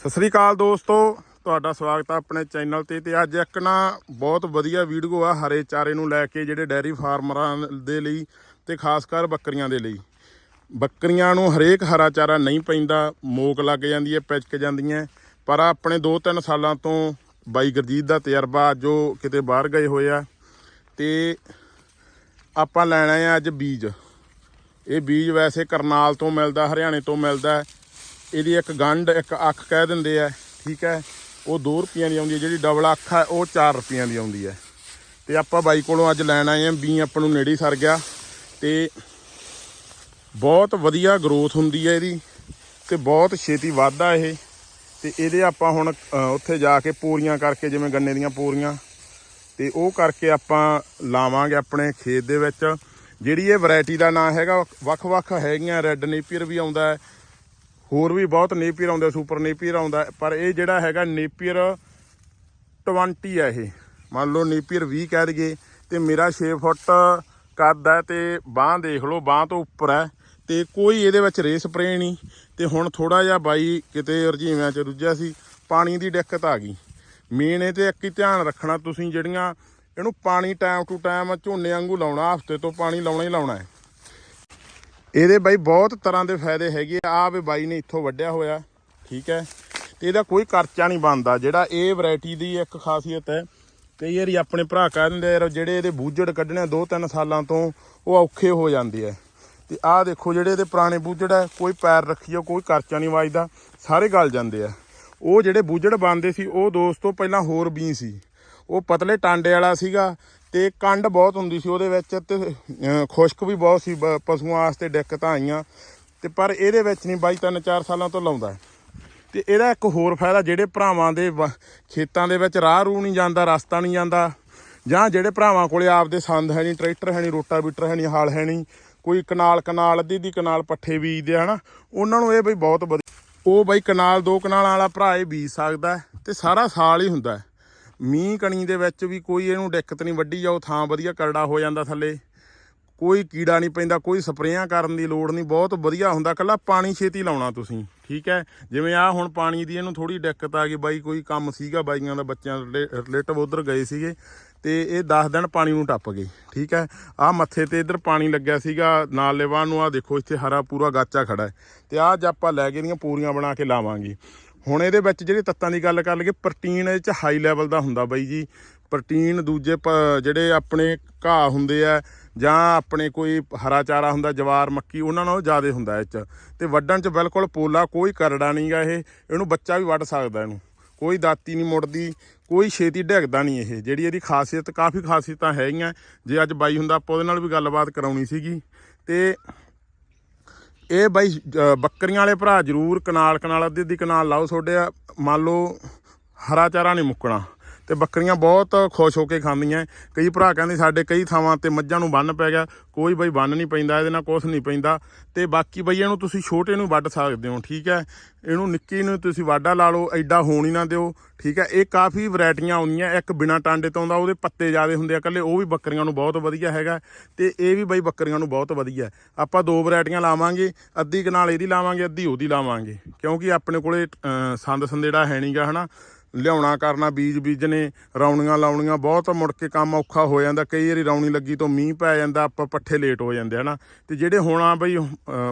ਸਤਿ ਸ੍ਰੀ ਅਕਾਲ ਦੋਸਤੋ, ਤੁਹਾਡਾ ਸਵਾਗਤ ਹੈ ਆਪਣੇ ਚੈਨਲ ਤੇ ਤੇ ਅੱਜ ਇੱਕ ਨਾ ਬਹੁਤ ਵਧੀਆ ਵੀਡੀਓ ਆ ਹਰੇ ਚਾਰੇ ਨੂੰ ਲੈ ਕੇ ਜਿਹੜੇ ਡੈਰੀ ਫਾਰਮਰਾਂ ਦੇ ਲਈ ਤੇ ਖਾਸ ਕਰ ਬੱਕਰੀਆਂ ਦੇ ਲਈ। ਬੱਕਰੀਆਂ ਨੂੰ ਹਰੇਕ ਹਰਾ ਚਾਰਾ ਨਹੀਂ ਪੈਂਦਾ, ਮੋਕ ਲੱਗ ਜਾਂਦੀ ਹੈ, ਪਿਚਕ ਜਾਂਦੀਆਂ ਪਰ ਆਪਣੇ 2-3 ਸਾਲਾਂ ਤੋਂ ਬਾਈ ਗੁਰਜੀਤ ਦਾ ਤਜਰਬਾ ਜੋ ਕਿਤੇ ਬਾਹਰ ਗਏ ਹੋਏ ਆ ਤੇ ਆਪਾਂ ਲੈਣਾ ਹੈ ਅੱਜ ਬੀਜ। ਇਹ ਬੀਜ ਵੈਸੇ ਕਰਨਾਲ ਤੋਂ ਮਿਲਦਾ, ਹਰਿਆਣੇ ਤੋਂ ਮਿਲਦਾ ਇਹਦੀ ਇੱਕ ਗੰਢ, ਇੱਕ ਅੱਖ ਕਹਿ ਦਿੰਦੇ ਆ, ਠੀਕ ਹੈ? ਉਹ 2 ਰੁਪਈਆਂ ਦੀ ਆਉਂਦੀ ਹੈ, ਜਿਹੜੀ ਡਬਲ ਅੱਖ ਹੈ, ਉਹ 4 ਰੁਪਈਆਂ ਦੀ ਆਉਂਦੀ ਹੈ। ਤੇ ਆਪਾਂ ਬਾਈ ਕੋਲੋਂ ਅੱਜ ਲੈਣ ਆਏ ਆਂ ਬੀ ਆਪਾਂ ਨੂੰ ਨੇੜੇ ਸਰ ਗਿਆ। ਤੇ ਬਹੁਤ ਵਧੀਆ ਗਰੋਥ ਹੁੰਦੀ ਹੈ ਇਹਦੀ, ਤੇ ਬਹੁਤ ਛੇਤੀ ਵੱਧਦਾ ਇਹ। ਤੇ ਇਹਦੇ ਆਪਾਂ ਹੁਣ ਉੱਥੇ ਜਾ ਕੇ ਪੂਰੀਆਂ ਕਰਕੇ, ਜਿਵੇਂ ਗੰਨੇ ਦੀਆਂ ਪੂਰੀਆਂ, ਤੇ ਉਹ ਕਰਕੇ ਆਪਾਂ ਲਾਵਾਂਗੇ ਆਪਣੇ ਖੇਤ ਦੇ ਵਿੱਚ। ਜਿਹੜੀ ਇਹ ਵੈਰਾਈਟੀ ਦਾ ਨਾਂ ਹੈਗਾ, ਵੱਖ-ਵੱਖ ਹੈਗੀਆਂ ਰੈੱਡ ਨੇਪੀਅਰ ਵੀ ਆਉਂਦਾ ਹੈ ਹੋਰ ਵੀ ਬਹੁਤ ਨੇਪੀਅਰ ਆਉਂਦਾ ਸੁਪਰ ਨੇਪੀਅਰ ਆਉਂਦਾ, ਪਰ ਇਹ ਜਿਹੜਾ ਹੈਗਾ ਨੇਪੀਅਰ 20 ਹੈ ਇਹ। ਮੰਨ ਲਓ ਨੇਪੀਅਰ 20 ਕਹਿ ਦਈਏ, ਤੇ ਮੇਰਾ 6 ਫੁੱਟ ਕੱਦ ਹੈ ਤੇ ਬਾਹ ਦੇਖ ਲਓ, ਬਾਹ ਤੋਂ ਉੱਪਰ ਹੈ, ਤੇ ਕੋਈ ਇਹਦੇ ਵਿੱਚ ਰੇ ਸਪਰੇ ਨਹੀਂ। ਤੇ ਹੁਣ ਥੋੜਾ ਜਿਹਾ ਬਾਈ ਕਿਤੇ ਰਜੀਵਿਆਂ ਚ ਰੁੱਝਿਆ ਸੀ, ਪਾਣੀ ਦੀ ਦਿੱਕਤ ਆ ਗਈ। ਮੇਨ ਇਹ ਤੇ ਇੱਕ ਹੀ ਧਿਆਨ ਰੱਖਣਾ ਤੁਸੀਂ ਜਿਹੜੀਆਂ, ਇਹਨੂੰ ਪਾਣੀ ਟਾਈਮ ਟੂ ਟਾਈਮ ਝੋਨੇ ਵਾਂਗੂ ਲਾਉਣਾ, ਹਫ਼ਤੇ ਤੋਂ ਪਾਣੀ ਲਾਉਣਾ ਹੀ ਲਾਉਣਾ ਹੈ। ਇਹਦੇ ਬਾਈ ਬਹੁਤ ਤਰ੍ਹਾਂ ਦੇ ਫਾਇਦੇ ਹੈਗੇ ਆ। ਆਹ ਵੀ ਬਾਈ ਨੇ ਇੱਥੋਂ ਵੱਢਿਆ ਹੋਇਆ, ਠੀਕ ਹੈ। ਤੇ ਇਹਦਾ ਕੋਈ ਖਰਚਾ ਨਹੀਂ ਬਣਦਾ। ਜਿਹੜਾ ਇਹ ਵੈਰਾਈਟੀ ਦੀ ਇੱਕ ਖਾਸੀਅਤ ਹੈ, ਕਈ ਵਾਰੀ ਆਪਣੇ ਭਰਾ ਕਹਿ ਦਿੰਦੇ ਯਾਰ ਜਿਹੜੇ ਇਹਦੇ ਬੂਝੜ ਕੱਢਣੇ ਦੋ ਤਿੰਨ ਸਾਲਾਂ ਤੋਂ, ਉਹ ਔਖੇ ਹੋ ਜਾਂਦੇ ਆ। ਤੇ ਆਹ ਦੇਖੋ ਜਿਹੜੇ ਇਹਦੇ ਪੁਰਾਣੇ ਬੂਝੜ ਹੈ ਕੋਈ ਪੈਰ ਰੱਖੀਓ ਕੋਈ ਖਰਚਾ ਨਹੀਂ ਵੱਜਦਾ, ਸਾਰੇ ਗਲ ਜਾਂਦੇ ਆ। ਉਹ ਜਿਹੜੇ ਬੂਝੜ ਬਣਦੇ ਸੀ, ਉਹ ਦੋਸਤੋ ਪਹਿਲਾਂ ਹੋਰ ਵੀ ਸੀ। ਉਹ ਪਤਲੇ ਟਾਂਡੇ ਵਾਲਾ ਸੀਗਾ ਤੇ ਕੰਡ ਬਹੁਤ ਹੁੰਦੀ ਸੀ ਉਹਦੇ ਵਿੱਚ ਤੇ ਖੁਸ਼ਕ ਵੀ ਬਹੁਤ ਸੀ, ਬ- ਪਸ਼ੂਆਂ ਵਾਸਤੇ ਦਿੱਕਤਾਂ ਆਈਆਂ। ਤੇ ਪਰ ਇਹਦੇ ਵਿੱਚ ਨਹੀਂ ਬਾਈ ਤਿੰਨ ਚਾਰ ਸਾਲਾਂ ਤੋਂ ਲਾਉਂਦਾ ਤੇ ਇਹਦਾ ਇੱਕ ਹੋਰ ਫਾਇਦਾ, ਜਿਹੜੇ ਭਰਾਵਾਂ ਦੇ ਵ- ਖੇਤਾਂ ਦੇ ਵਿੱਚ ਰਾਹ ਰੂ ਨਹੀਂ ਜਾਂਦਾ, ਰਸਤਾ ਨਹੀਂ ਜਾਂਦਾ, ਜਾਂ ਜਿਹੜੇ ਭਰਾਵਾਂ ਕੋਲੇ ਆਪਦੇ ਸੰਦ ਹੈ ਨਹੀਂ, ਟਰੈਕਟਰ ਹੈ ਨਹੀਂ, ਰੋਟਾਵੀਟਰ ਹੈ ਨਹੀਂ, ਹਾਲ ਹੈ ਨਹੀਂ, ਕੋਈ ਕਨਾਲ ਕਨਾਲ, ਅੱਧੀ ਦੀ ਕਨਾਲ ਪੱਠੇ ਬੀਜਦੇ ਆ ਹਨਾ ਉਹਨਾਂ ਨੂੰ ਇਹ ਬਈ ਬਹੁਤ ਵਧੀਆ ਉਹ ਬਈ ਕਨਾਲ ਦੋ ਕਨਾਲਾਂ ਵਾਲਾ ਭਰਾ ਇਹ ਬੀਜ ਸਕਦਾ ਹੈ ਤੇ ਸਾਰਾ ਸਾਲ ਹੀ ਹੁੰਦਾ ਮੀਂਹ ਕਣੀ ਦੇ ਵਿੱਚ ਵੀ ਕੋਈ ਇਹਨੂੰ ਦਿੱਕਤ ਨਹੀਂ ਵੱਢੀ ਜਾਓ, ਥਾਂ ਵਧੀਆ ਕਰੜਾ ਹੋ ਜਾਂਦਾ ਥੱਲੇ। ਕੋਈ ਕੀੜਾ ਨਹੀਂ ਪੈਂਦਾ, ਕੋਈ ਸਪਰੇਆਂ ਕਰਨ ਦੀ ਲੋੜ ਨਹੀਂ, ਬਹੁਤ ਵਧੀਆ ਹੁੰਦਾ ਕੱਲਾ ਪਾਣੀ ਛੇਤੀ ਲਾਉਣਾ ਤੁਸੀਂ, ਠੀਕ ਹੈ? ਜਿਵੇਂ ਆ ਹੁਣ ਪਾਣੀ ਦੀ ਇਹਨੂੰ ਥੋੜੀ ਦਿੱਕਤ ਆ ਗਈ, ਬਾਈ ਕੋਈ ਕੰਮ ਸੀਗਾ, ਬਾਈਆਂ ਦਾ ਬੱਚਿਆਂ ਰਿਲੇਟਿਵ ਉਧਰ ਗਏ ਸੀਗੇ, ਤੇ ਇਹ 10 ਦਿਨ ਪਾਣੀ ਨੂੰ ਟੱਪ ਗਏ, ਠੀਕ ਹੈ? ਆ ਮੱਥੇ ਤੇ ਇਧਰ ਪਾਣੀ ਲੱਗਿਆ ਸੀਗਾ, ਨਾਲ ਲੈਵਾਂ ਨੂੰ ਆ ਦੇਖੋ, ਇੱਥੇ ਹਰਾ ਪੂਰਾ ਗਾਚਾ ਖੜਾ ਹੈ, ਤੇ ਆ ਅੱਜ ਆਪਾਂ ਲੈ ਕੇ ਦੀਆਂ ਪੂਰੀਆਂ ਬਣਾ ਕੇ ਲਾਵਾਂਗੇ। ਹੁਣ ਇਹਦੇ ਵਿੱਚ ਜਿਹੜੇ ਤੱਤਾਂ ਦੀ ਗੱਲ ਕਰ ਲਈਏ, ਪ੍ਰੋਟੀਨ ਇਹ ਚ ਹਾਈ ਲੈਵਲ ਦਾ ਹੁੰਦਾ ਬਾਈ ਜੀ। ਪ੍ਰੋਟੀਨ ਦੂਜੇ ਪ- ਜਿਹੜੇ ਆਪਣੇ ਘਾਹ ਹੁੰਦੇ ਆ, ਜਾਂ ਆਪਣੇ ਕੋਈ ਹਰਾ ਚਾਰਾ ਹੁੰਦਾ, ਜਵਾਰ, ਮੱਕੀ, ਉਹਨਾਂ ਨਾਲੋਂ ਜ਼ਿਆਦਾ ਹੁੰਦਾ ਇਹ ਚ। ਤੇ ਵੱਢਣ ਚ ਬਿਲਕੁਲ ਪੋਲਾ ਕੋਈ ਕਰੜਾ ਨਹੀਂਗਾ ਇਹ, ਇਹਨੂੰ ਬੱਚਾ ਵੀ ਵੱਢ ਸਕਦਾ ਇਹਨੂੰ। ਕੋਈ ਦਾਤੀ ਨਹੀਂ ਮੁੜਦੀ, ਕੋਈ ਛੇਤੀ ਡਿੱਗਦਾ ਨਹੀਂ ਇਹ। ਜਿਹੜੀ ਇਹਦੀ ਖਾਸੀਅਤ, ਕਾਫੀ ਖਾਸੀਅਤਾਂ ਹੈਗੀਆਂ। ਜੇ ਅੱਜ ਬਾਈ ਹੁੰਦਾ, ਆਪਾਂ ਉਹਦੇ ਨਾਲ ਵੀ ਗੱਲਬਾਤ ਕਰਾਉਣੀ ਸੀਗੀ। ਤੇ ਇਹ ਬਾਈ ਬੱਕਰੀਆਂ ਵਾਲੇ ਭਰਾ ਜਰੂਰ ਕਨਾਲ ਕਨਾਲ ਅੱਧੀ ਅੱਧੀ ਕਨਾਲ ਲਾਓ ਤੁਹਾਡੇ ਆ, ਮੰਨ ਲਓ ਹਰਾ ਚਾਰਾ ਨਹੀਂ ਮੁੱਕਣਾ। ਤੇ ਬੱਕਰੀਆਂ ਬਹੁਤ ਖੁਸ਼ ਹੋ ਕੇ ਖਾਂਦੀਆਂ। ਕਈ ਭਰਾ ਕਹਿੰਦੇ ਸਾਡੇ ਕਈ ਥਾਵਾਂ ਤੇ ਮੱਝਾਂ ਨੂੰ ਬੰਨ ਪੈ ਗਿਆ। ਕੋਈ ਬਈ ਬੰਨ ਨਹੀਂ ਪੈਂਦਾ, ਇਹਦੇ ਨਾਲ ਕੁਝ ਨਹੀਂ ਪੈਂਦਾ। ਤੇ ਬਾਕੀ ਬਈ ਇਹਨੂੰ ਤੁਸੀਂ ਛੋਟੇ ਨੂੰ ਵੱਢ ਸਕਦੇ ਹੋ, ਠੀਕ ਹੈ? ਇਹਨੂੰ ਨਿੱਕੀ ਨੂੰ ਤੁਸੀਂ ਵਾਢਾ ਲਾ ਲਓ, ਐਡਾ ਹੋਣ ਹੀ ਨਾ ਦਿਓ, ਠੀਕ ਹੈ? ਇਹ ਕਾਫੀ ਵੈਰਾਈਟੀਆਂ ਆਉਂਦੀਆਂ, ਇੱਕ ਬਿਨਾ ਟਾਂਡੇ ਤੋਂ ਆਉਂਦਾ, ਉਹਦੇ ਪੱਤੇ ਜ਼ਿਆਦੇ ਹੁੰਦੇ ਆ, ਇਕੱਲੇ ਉਹ ਵੀ ਬੱਕਰੀਆਂ ਨੂੰ ਬਹੁਤ ਵਧੀਆ ਹੈਗਾ। ਤੇ ਇਹ ਵੀ ਬਈ ਬੱਕਰੀਆਂ ਨੂੰ ਬਹੁਤ ਵਧੀਆ। ਆਪਾਂ ਦੋ ਵੈਰਾਈਟੀਆਂ ਲਾਵਾਂਗੇ, ਅੱਧੀ ਕਨਾਲ ਇਹਦੀ ਲਾਵਾਂਗੇ, ਅੱਧੀ ਉਹਦੀ ਲਾਵਾਂਗੇ। ਕਿਉਂਕਿ ਆਪਣੇ ਕੋਲੇ ਸੰਦ ਸੰਦੇੜਾ ਹੈ ਨਹੀਂਗਾ ਹਨਾ? ਲਿਆਉਣਾ ਕਰਨਾ ਬੀਜ ਬੀਜਣੇ ਰੌਣੀਆਂ ਲਾਉਣੀਆਂ ਬਹੁਤ ਮੁੜ ਕੇ ਕੰਮ ਔਖਾ ਹੋ ਜਾਂਦਾ। ਕਈ ਵਾਰੀ ਰੌਣੀ ਲੱਗੀ ਤੋਂ ਮੀਂਹ ਪੈ ਜਾਂਦਾ ਆਪਾਂ ਪੱਠੇ ਲੇਟ ਹੋ ਜਾਂਦੇ ਹਨਾ? ਤੇ ਜਿਹੜੇ ਹੁਣ ਬਈ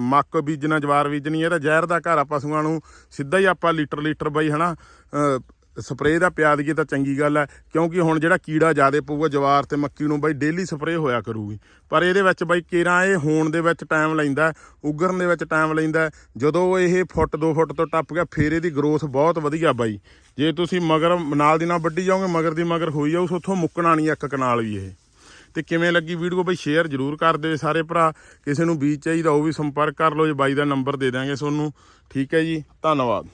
ਮੱਕ ਬੀਜਣਾ ਜਵਾਰ ਬੀਜਣੀ ਇਹਦਾ ਜ਼ਹਿਰ ਦਾ ਘਰ ਆ ਪਸ਼ੂਆਂ ਨੂੰ ਸਿੱਧਾ ਹੀ ਆਪਾਂ ਲੀਟਰ ਲੀਟਰ ਬਈ ਹਨਾ? ਅਹ, ਸਪਰੇਅ ਦਾ ਪਿਆ ਦਈਏ ਤਾਂ ਚੰਗੀ ਗੱਲ ਹੈ, ਕਿਉਂਕਿ ਹੁਣ ਜਿਹੜਾ ਕੀੜਾ ਜ਼ਿਆਦਾ ਪਊਗਾ, ਜਵਾਰ ਤੇ ਮੱਕੀ ਨੂੰ ਬਾਈ ਡੇਲੀ ਸਪਰੇਅ ਹੋਇਆ ਕਰੂਗੀ। ਪਰ ਇਹਦੇ ਵਿੱਚ ਬਾਈ ਕੇਰਾਂ ਇਹ ਹੋਣ ਦੇ ਵਿੱਚ ਟਾਈਮ ਲੈਂਦਾ ਉਗਰਨ ਦੇ ਵਿੱਚ ਟਾਈਮ ਲੈਂਦਾ ਜਦੋਂ ਇਹ ਫੁੱਟ 2 ਫੁੱਟ ਤੋਂ ਟੱਪ ਗਿਆ, ਫੇਰ ਇਹਦੀ ਗਰੋਥ ਬਹੁਤ ਵਧੀਆ ਬਾਈ। ਜੇ ਤੁਸੀਂ ਮਗਰ, ਨਾਲ ਦੀ ਨਾਲ ਵੱਢੀ ਜਾਓਗੇ, ਮਗਰ ਦੀ ਮਗਰ ਹੋਈ ਜਾਊ, ਉੱਥੋਂ ਮੁੱਕਣਾ ਨਹੀਂ ਇੱਕ ਕਨਾਲ ਵੀ ਇਹ। ਤੇ ਕਿਵੇਂ ਲੱਗੀ ਵੀਡੀਓ ਬਈ ਸ਼ੇਅਰ ਜਰੂਰ ਕਰ ਦਿਓ ਸਾਰੇ ਭਰਾ। ਕਿਸੇ ਨੂੰ ਬੀਜ ਚਾਹੀਦਾ ਉਹ ਵੀ ਸੰਪਰਕ ਕਰ ਲਓ, ਜੇ ਬਾਈ ਦਾ ਨੰਬਰ ਦੇ ਦਾਂਗੇ ਤੁਹਾਨੂੰ। ਠੀਕ ਹੈ ਜੀ, ਧੰਨਵਾਦ।